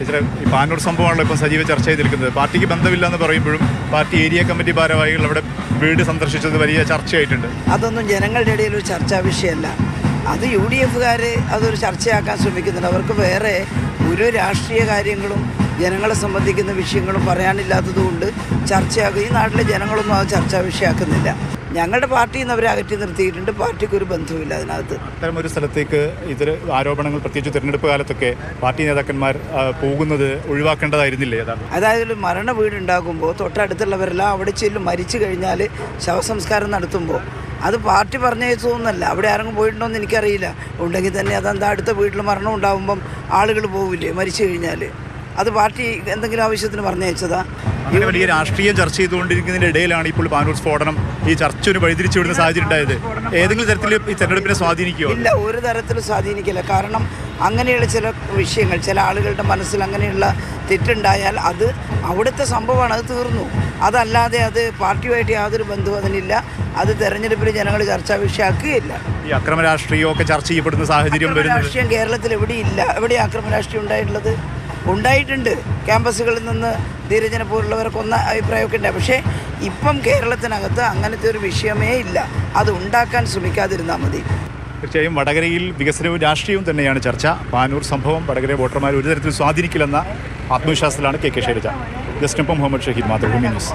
ടീച്ചറെ ഈ പാനൂർ സംഭവമാണല്ലോ ഇപ്പം സജീവ ചർച്ച ചെയ്തിരിക്കുന്നത്. പാർട്ടിക്ക് ബന്ധമില്ല എന്ന് പറയുമ്പോഴും പാർട്ടി ഏരിയ കമ്മിറ്റി ഭാരവാഹികൾ അവിടെ വീട് സന്ദർശിച്ചത് വലിയ ചർച്ചയായിട്ടുണ്ട്. അതൊന്നും ജനങ്ങളുടെ ഇടയിൽ ഒരു ചർച്ചാ വിഷയമല്ല. അത് യു ഡി എഫുകാർ അതൊരു ചർച്ചയാക്കാൻ ശ്രമിക്കുന്നുണ്ട്. അവർക്ക് വേറെ ഒരു രാഷ്ട്രീയ കാര്യങ്ങളും ജനങ്ങളെ സംബന്ധിക്കുന്ന വിഷയങ്ങളും പറയാനില്ലാത്തതുകൊണ്ട് ചർച്ചയാക്കും ഈ നാട്ടിലെ ജനങ്ങളൊന്നും അത് ചർച്ചാ വിഷയമാക്കുന്നില്ല. ഞങ്ങളുടെ പാർട്ടിയിൽ നിന്ന് അവരെ അകറ്റി നിർത്തിയിട്ടുണ്ട്. പാർട്ടിക്ക് ഒരു ബന്ധവുമില്ല അതിനകത്ത്. അത്തരം ഒരു സ്ഥലത്തേക്ക് ഇതര ആരോപണങ്ങൾ പ്രത്യേകിച്ച് തിരഞ്ഞെടുപ്പ് കാലത്തൊക്കെ പാർട്ടി നേതാക്കന്മാർ പോകുന്നത് ഒഴിവാക്കേണ്ടതായിരുന്നില്ലേ അതായത് മരണ വീടുണ്ടാകുമ്പോൾ തൊട്ടടുത്തുള്ളവരെല്ലാം അവിടെ ചെല്ലും. മരിച്ചു കഴിഞ്ഞാൽ ശവസംസ്കാരം നടത്തുമ്പോൾ അത് പാർട്ടി പറഞ്ഞയച്ചതൊന്നല്ല അവിടെ ആരെങ്കിലും പോയിട്ടുണ്ടോ എന്ന് എനിക്കറിയില്ല. ഉണ്ടെങ്കിൽ തന്നെ അതെന്താ അടുത്ത വീട്ടിൽ മരണം ഉണ്ടാകുമ്പം ആളുകൾ പോവില്ലേ മരിച്ചു കഴിഞ്ഞാൽ അത് പാർട്ടി എന്തെങ്കിലും ആവശ്യത്തിന് പറഞ്ഞയച്ചതാ? അങ്ങനെ വലിയ രാഷ്ട്രീയം ചർച്ച ചെയ്തുകൊണ്ടിരിക്കുന്നതിന്റെ ഇടയിലാണ് ഇപ്പോൾ പാനൂർ സ്ഫോടനം ഈ ചർച്ച ഒരു വഴിതിരിച്ചു വിടുന്ന സാഹചര്യം ഉണ്ടായത്. ഏതെങ്കിലും തരത്തിൽ ഈ തെരഞ്ഞെടുപ്പിനെ സ്വാധീനിക്കുമോ ഇല്ല ഒരു തരത്തിലും സ്വാധീനിക്കില്ല. കാരണം അങ്ങനെയുള്ള ചില വിഷയങ്ങൾ ചില ആളുകളുടെ മനസ്സിൽ അങ്ങനെയുള്ള തെറ്റുണ്ടായാൽ അത് അവിടുത്തെ സംഭവമാണ് അത് തീർന്നു. അതല്ലാതെ അത് പാർട്ടിയുമായിട്ട് യാതൊരു ബന്ധവും അതിനില്ല. അത് തെരഞ്ഞെടുപ്പിൽ ജനങ്ങൾ ചർച്ചാ വിഷയമാക്കുകയില്ല ഈ അക്രമ രാഷ്ട്രീയമൊക്കെ ചർച്ച ചെയ്യപ്പെടുന്ന സാഹചര്യം രാഷ്ട്രീയം കേരളത്തിൽ എവിടെയില്ല? എവിടെ അക്രമ രാഷ്ട്രീയം ഉണ്ടായിട്ടുള്ളത്? ഉണ്ടായിട്ടുണ്ട്. ക്യാമ്പസുകളിൽ നിന്ന് ധീരജനെ പോലുള്ളവർക്കൊന്ന അഭിപ്രായമൊക്കെ ഉണ്ട്. പക്ഷേ ഇപ്പം കേരളത്തിനകത്ത് അങ്ങനത്തെ ഒരു വിഷയമേ ഇല്ല. അത് ഉണ്ടാക്കാൻ ശ്രമിക്കാതിരുന്നാൽ മതി. തീർച്ചയായും വടകരയിൽ വികസനവും രാഷ്ട്രീയവും തന്നെയാണ് ചർച്ച. പാനൂർ സംഭവം വടകര വോട്ടർമാർ ഒരു തരത്തിൽ സ്വാധീനിക്കില്ലെന്ന ആത്മവിശ്വാസത്തിലാണ് കെ കെ ശൈലജ. ജസ്റ്റിനൊപ്പം മുഹമ്മദ് ഷഹീദ് മാതൃഭൂമി ന്യൂസ്.